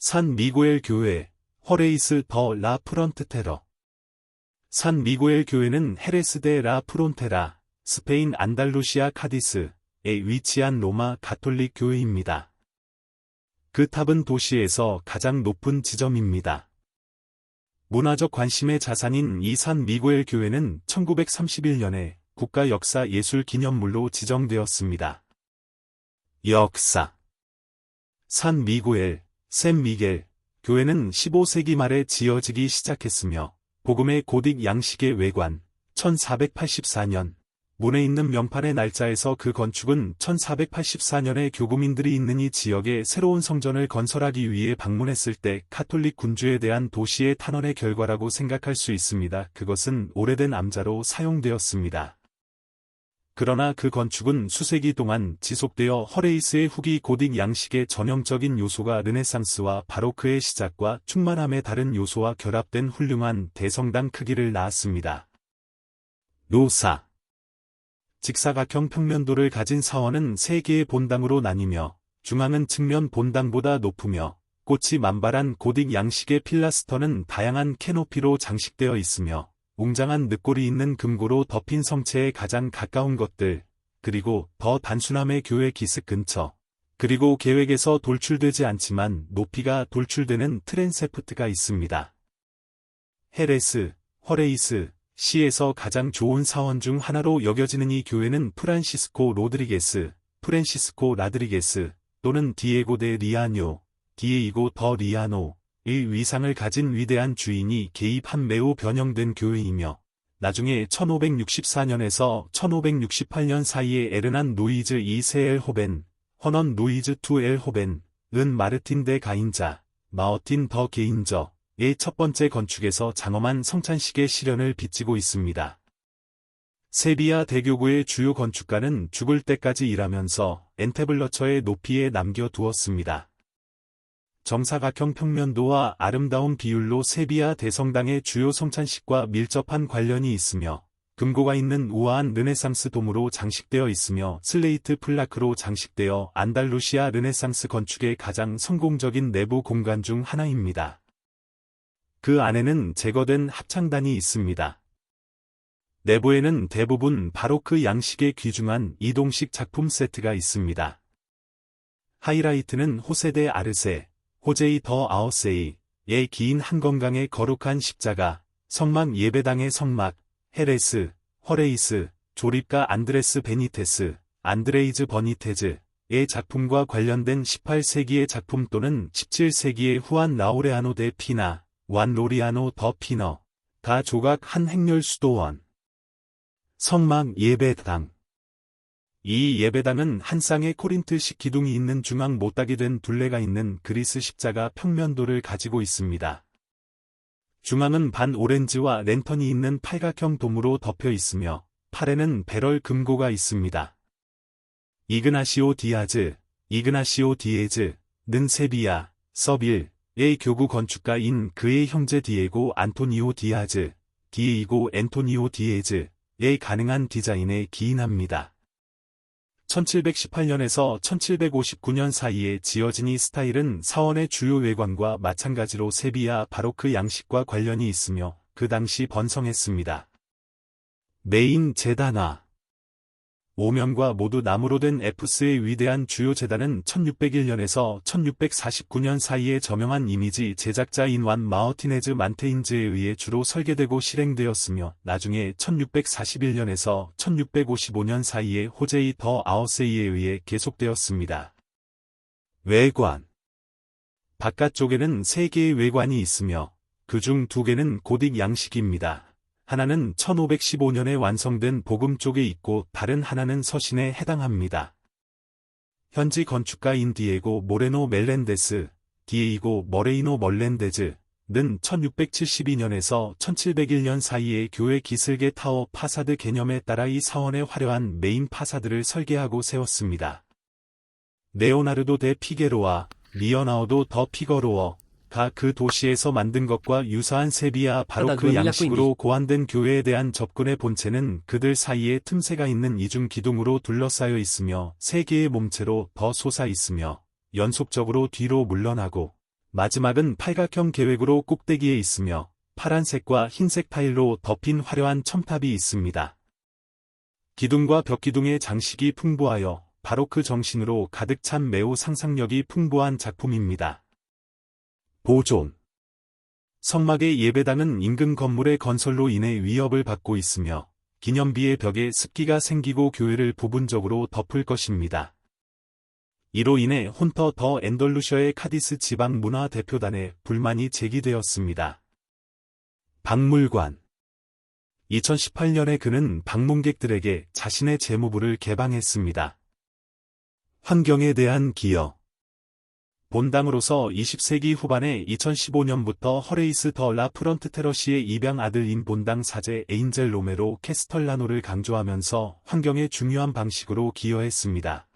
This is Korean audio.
산 미고엘 교회, 허레이스 더 라 프런트 테러. 산 미고엘 교회는 헤레스데 라 프론테라, 스페인 안달루시아 카디스에 위치한 로마 가톨릭 교회입니다. 그 탑은 도시에서 가장 높은 지점입니다. 문화적 관심의 자산인 이 산 미고엘 교회는 1931년에 국가 역사 예술 기념물로 지정되었습니다. 역사 산 미고엘, 샘 미겔, 교회는 15세기 말에 지어지기 시작했으며 복음의 고딕 양식의 외관 1484년 문에 있는 명판의 날짜에서 그 건축은 1484년에 교구민들이 있는 이 지역에 새로운 성전을 건설하기 위해 방문했을 때 카톨릭 군주에 대한 도시의 탄원의 결과라고 생각할 수 있습니다. 그것은 오래된 암자로 사용되었습니다. 그러나 그 건축은 수세기 동안 지속되어 허레이스의 후기 고딕 양식의 전형적인 요소가 르네상스와 바로크의 시작과 충만함의 다른 요소와 결합된 훌륭한 대성당 크기를 낳았습니다. 요사 직사각형 평면도를 가진 사원은 세 개의 본당으로 나뉘며 중앙은 측면 본당보다 높으며 꽃이 만발한 고딕 양식의 필라스터는 다양한 캐노피로 장식되어 있으며 웅장한 늑골이 있는 금고로 덮인 성체에 가장 가까운 것들, 그리고 더 단순함의 교회 기슭 근처, 그리고 계획에서 돌출되지 않지만 높이가 돌출되는 트랜세프트가 있습니다. 헤레스, 허레이스, 시에서 가장 좋은 사원 중 하나로 여겨지는 이 교회는 프란시스코 로드리게스, 프란시스코 라드리게스, 또는 디에고 데 리아뇨, 디에이고 더 리아노, 의 위상을 가진 위대한 주인이 개입한 매우 변형된 교회이며 나중에 1564년에서 1568년 사이에 에르난 루이즈 2세 엘호벤, 허넌 루이즈 2 엘호벤, 은 마르틴 데 가인자, 마어틴 더 게인저의 첫 번째 건축에서 장엄한 성찬식의 실현을 빚지고 있습니다. 세비야 대교구의 주요 건축가는 죽을 때까지 일하면서 엔테블러처의 높이에 남겨두었습니다. 정사각형 평면도와 아름다운 비율로 세비야 대성당의 주요 성찬식과 밀접한 관련이 있으며 금고가 있는 우아한 르네상스 돔으로 장식되어 있으며 슬레이트 플라크로 장식되어 안달루시아 르네상스 건축의 가장 성공적인 내부 공간 중 하나입니다. 그 안에는 제거된 합창단이 있습니다. 내부에는 대부분 바로크 양식의 귀중한 이동식 작품 세트가 있습니다. 하이라이트는 호세데 아르세, 호제이 더 아우세이의 긴 한건강의 거룩한 십자가, 성막 예배당의 성막, 헤레스, 허레이스, 조립가 안드레스 베니테스, 안드레이즈 버니테즈의 작품과 관련된 18세기의 작품 또는 17세기의 후안 라오레아노 데 피나, 완 로리아노 더 피너, 다 조각 한 행렬 수도원. 성막 예배당 이 예배당은 한 쌍의 코린트식 기둥이 있는 중앙 못다게 된 둘레가 있는 그리스 십자가 평면도를 가지고 있습니다. 중앙은 반 오렌지와 랜턴이 있는 팔각형 돔으로 덮여 있으며 팔에는 배럴 금고가 있습니다. 이그나시오 디아즈, 이그나시오 디에즈, 는 세비야, 서빌의 교구 건축가인 그의 형제 디에고 안토니오 디아즈, 디에이고 앤토니오 디에즈의 가능한 디자인에 기인합니다. 1718년에서 1759년 사이에 지어진 이 스타일은 사원의 주요 외관과 마찬가지로 세비야 바로크 양식과 관련이 있으며 그 당시 번성했습니다. 메인 재단화 오면과 모두 나무로 된 에프스의 위대한 주요 재단은 1601년에서 1649년 사이에 저명한 이미지 제작자인 완 마어티네즈 만테인즈에 의해 주로 설계되고 실행되었으며 나중에 1641년에서 1655년 사이에 호제이 더 아우세이에 의해 계속되었습니다. 외관 바깥쪽에는 3개의 외관이 있으며 그 중 2개는 고딕 양식입니다. 하나는 1515년에 완성된 복음 쪽에 있고 다른 하나는 서신에 해당합니다. 현지 건축가인 디에고 모레노 멜렌데스, 디에이고 머레이노 멀렌데즈 는 1672년에서 1701년 사이에 교회 기슭의 타워 파사드 개념에 따라 이 사원의 화려한 메인 파사드를 설계하고 세웠습니다. 네오나르도 데 피게로와 리어나우도 더 피거로어, 가그 도시에서 만든 것과 유사한 세비야 바로 그 양식으로 고안된 교회에 대한 접근의 본체는 그들 사이에 틈새가 있는 이중 기둥으로 둘러싸여 있으며 세 개의 몸체로 더 솟아 있으며 연속적으로 뒤로 물러나고 마지막은 팔각형 계획으로 꼭대기에 있으며 파란색과 흰색 타일로 덮인 화려한 첨탑이 있습니다. 기둥과 벽기둥의 장식이 풍부하여 바로크 정신으로 가득 찬 매우 상상력이 풍부한 작품입니다. 보존 성막의 예배당은 인근 건물의 건설로 인해 위협을 받고 있으며 기념비의 벽에 습기가 생기고 교회를 부분적으로 덮을 것입니다. 이로 인해 혼터 더 엔덜루셔의 카디스 지방 문화 대표단에 불만이 제기되었습니다. 박물관 2018년에 그는 방문객들에게 자신의 재무부를 개방했습니다. 환경에 대한 기여 본당으로서 20세기 후반에 2015년부터 허레이스 더 라 프런트 테러시의 입양 아들인 본당 사제 에인젤 로메로 캐스털라노를 강조하면서 환경에 중요한 방식으로 기여했습니다.